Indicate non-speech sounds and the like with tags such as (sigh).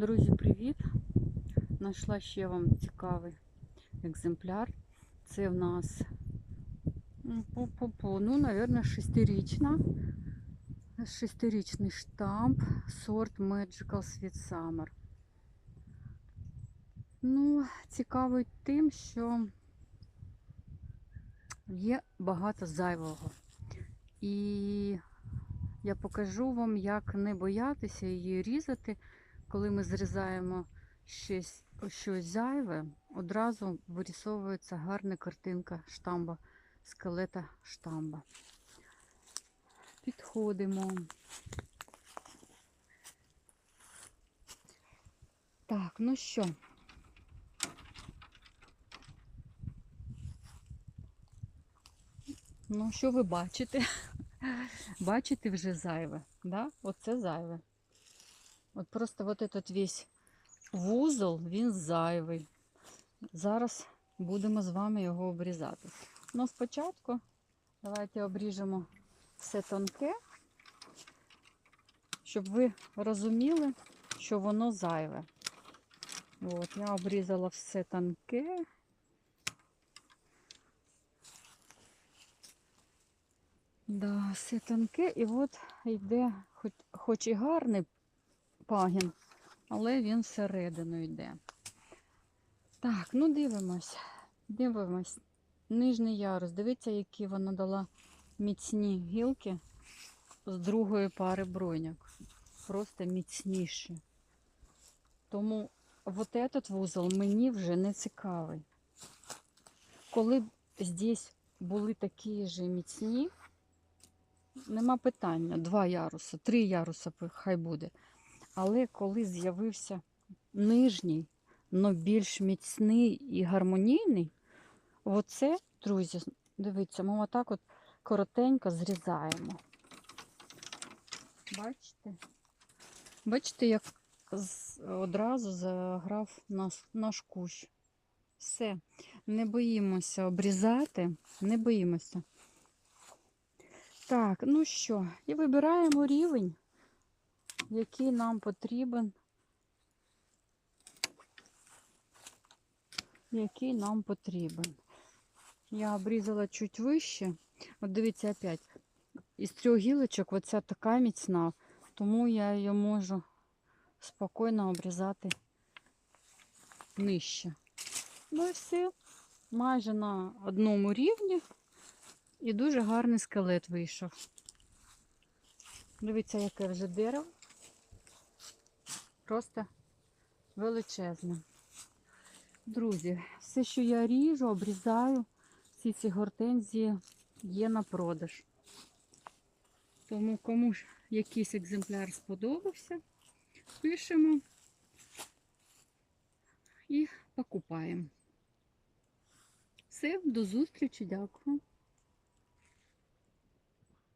Друзі, привіт! Знайшла ще вам цікавий екземпляр. Це в нас пу-пу-пу, ну, мабуть, шестирічна. Шестирічний штамп сорт Magical Sweet Summer. Ну, цікавий тим, що є багато зайвого. І я покажу вам, як не боятися її різати, коли ми зрізаємо щось, щось зайве, одразу вирісовується гарна картинка штамба, скелета штамба. Підходимо. Так, ну що? Ну, що ви бачите? (laughs) Бачите вже зайве, да? Оце зайве. От просто вот этот весь вузол, він зайвий. Зараз будемо з вами його обрізати. Ну, спочатку давайте обріжемо все тонке, щоб ви розуміли, що воно зайве. От, я обрізала все тонке. Да, все тонке, і от йде, хоч, хоч і гарний пагін, але він всередину йде. Так, ну дивимось. Дивимось. Нижній ярус. Дивіться, які вона дала міцні гілки з другої пари бройняк. Просто міцніші. Тому от этот вузол мені вже не цікавий. Коли б здесь були такі ж міцні, нема питання. Два яруси, три яруси хай буде. Але коли з'явився нижній, але більш міцний і гармонійний, оце, друзі, дивіться, ми отак от коротенько зрізаємо. Бачите? Бачите, як одразу заграв наш, наш кущ. Все, не боїмося обрізати, не боїмося. Так, ну що, і вибираємо рівень який нам потрібен, який нам потрібен. Я обрізала чуть вище. От дивіться опять, із трьох гілочок оця така міцна, тому я її можу спокійно обрізати нижче. Ну і все, майже на одному рівні і дуже гарний скелет вийшов. Дивіться, яке вже дерево просто величезне. Друзі, все, що я ріжу, обрізаю, всі ці гортензії є на продаж. Тому кому ж якийсь екземпляр сподобався, пишемо і покупаємо. Все, до зустрічі, дякую.